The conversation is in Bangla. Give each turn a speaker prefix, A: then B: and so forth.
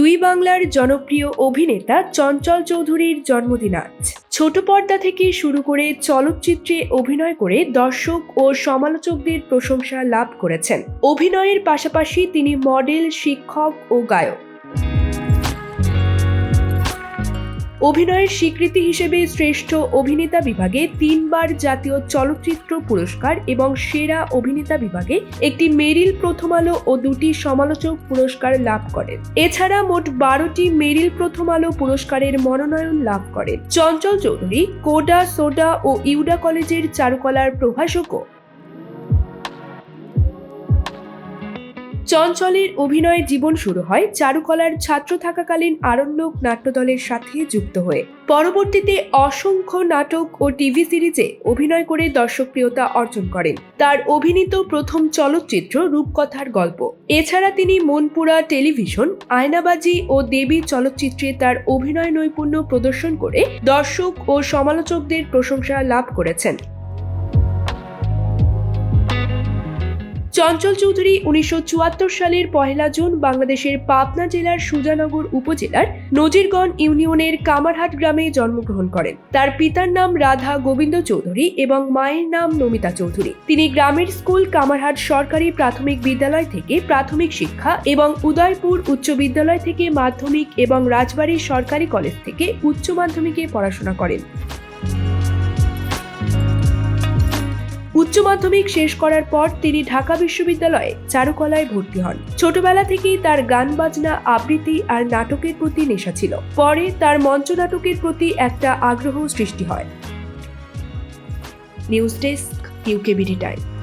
A: দুই বাংলার জনপ্রিয় অভিনেতা চঞ্চল চৌধুরীর জন্মদিন আজ। ছোট পর্দা থেকে শুরু করে চলচ্চিত্রে অভিনয় করে দর্শক ও সমালোচকদের প্রশংসা লাভ করেছেন। অভিনয়ের পাশাপাশি তিনি মডেল, শিক্ষক ও গায়ক। অভিনয়ের স্বীকৃতি হিসেবে শ্রেষ্ঠ অভিনেতা বিভাগে তিনবার জাতীয় চলচ্চিত্র পুরস্কার এবং সেরা অভিনেতা বিভাগে একটি মেরিল প্রথম আলো ও দুটি সমালোচক পুরস্কার লাভ করেন। এছাড়া মোট বারোটি মেরিল প্রথম আলো পুরস্কারের মনোনয়ন লাভ করেন। চঞ্চল চৌধুরী, কোডা সোডা ও ইউডা কলেজের চারুকলার প্রভাষকও। চঞ্চলের অভিনয় জীবন শুরু হয় চারুকলার ছাত্র থাকাকালীন আরণ্যক নাট্যদলের সাথে যুক্ত হয়ে। পরবর্তীতে অসংখ্য নাটক ও টিভি সিরিজে অভিনয় করে দর্শকপ্রিয়তা অর্জন করেন। তার অভিনীত প্রথম চলচ্চিত্র রূপকথার গল্প। এছাড়া তিনি মনপুরা টেলিভিশন, আয়নাবাজি ও দেবী চলচ্চিত্রে তার অভিনয় নৈপুণ্য প্রদর্শন করে দর্শক ও সমালোচকদের প্রশংসা লাভ করেছেন। চঞ্চল চৌধুরী উনিশশো চুয়াত্তর সালের পহেলা জুন বাংলাদেশের পাবনা জেলার সুজানগর উপজেলার নজিরগঞ্জ ইউনিয়নের কামারহাট গ্রামে জন্মগ্রহণ করেন। তার পিতার নাম রাধা গোবিন্দ চৌধুরী এবং মায়ের নাম নমিতা চৌধুরী। তিনি গ্রামের স্কুল কামারহাট সরকারি প্রাথমিক বিদ্যালয় থেকে প্রাথমিক শিক্ষা এবং উদয়পুর উচ্চ বিদ্যালয় থেকে মাধ্যমিক এবং রাজবাড়ী সরকারি কলেজ থেকে উচ্চ মাধ্যমিকে পড়াশোনা করেন। উচ্চ মাধ্যমিক শেষ করার পর তিনি ঢাকা বিশ্ববিদ্যালয়ে চারুকলায় ভর্তি হন। ছোটবেলা থেকেই তার গান, বাজনা, আবৃত্তি আর নাটকের প্রতি নেশা ছিল। পরে তার মঞ্চ নাটকের প্রতি একটা আগ্রহ সৃষ্টি হয়। News desk, UKBD time.